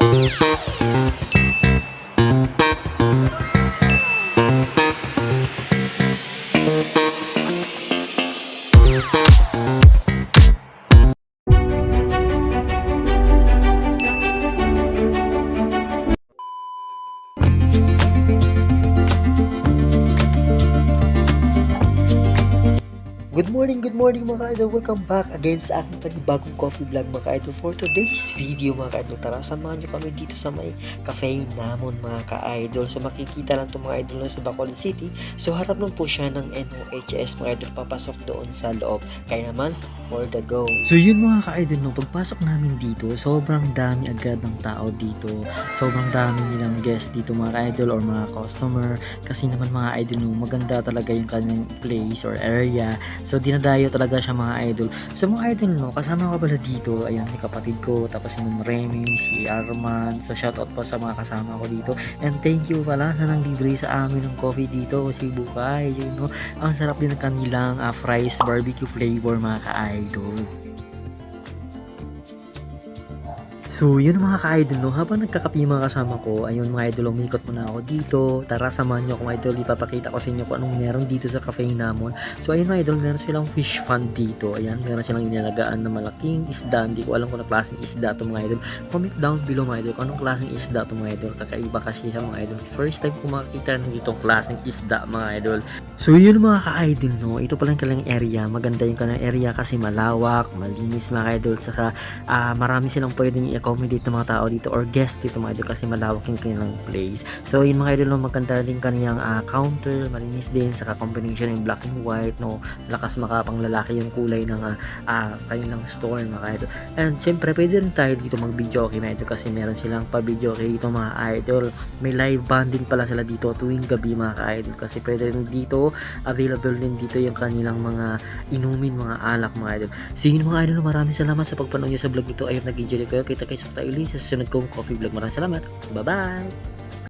Thank Good morning, good morning mga idol. Welcome back again sa aking panibagong coffee vlog mga idol. For today's video mga idol, tara samahan nyo kami dito sa may cafe namon mga ka-idol. So makikita lang itong mga idol sa Bacolod City. So harap nun po siya ng NOHS mga idol papasok doon sa loob. Kaya naman, more the go. So yun mga ka-idol, no, pagpasok namin dito, sobrang dami agad ng tao dito. Sobrang dami nilang guest dito mga ka-idol or mga customer. Kasi naman mga idol, no, maganda talaga yung kanilang place or area. So dinadayo talaga siya mga idol. So mga idol, no, kasama ko pala dito, ayan si kapatid ko, tapos si Ma'am Remy, si Arman. So shoutout po sa mga kasama ko dito. And thank you pala sa nang libre sa amin ng coffee dito, si Bukay. You know, ang sarap din ng kanilang ah, fries barbecue flavor mga ka-idol. So, yun mga ka-idol, no? Habang nagkakapi mga kasama ko, ayun mga idol, umikot muna ako dito. Tara, samahan nyo ako mga idol. Ipapakita ko sa inyo kung anong meron dito sa cafe namon. So, ayun mga idol, meron silang fish fund dito. Ayan, meron silang inalagaan na malaking isda. Hindi ko alam kung anong klaseng isda to mga idol. Comment down below mga idol anong klaseng isda to mga idol. Kakaiba kasi siya mga idol. First time ko makakita ng itong klaseng isda mga idol. So, yun mga ka-idol, no? Ito pala yung kanilang area. Maganda yung kanilang area kasi malawak, malinis mga idol. Saka, ah, marami silang pwedeng i-accommodate ng mga tao dito or guest dito mga idol kasi malawak yung kanilang place. So yun mga idol, no, maganda din kaniyang ah, counter, malinis din, saka combination yung black and white, no, lakas makapang lalaki yung kulay ng ah, ah, kanilang store mga idol. And siyempre pwede rin tayo dito mag video okay mga idol kasi meron silang pa video okay dito mga idol. May live banding pala sila dito tuwing gabi mga idol kasi pwede rin dito available din dito yung kanilang mga inumin, mga alak mga idol. So yun mga idol, maraming salamat sa pagpanood nyo sa vlog ito. Ayun, nag-enjoy kayo. Kita kayo sa tayo sa susunod kong coffee vlog. Maraming salamat. Bye-bye!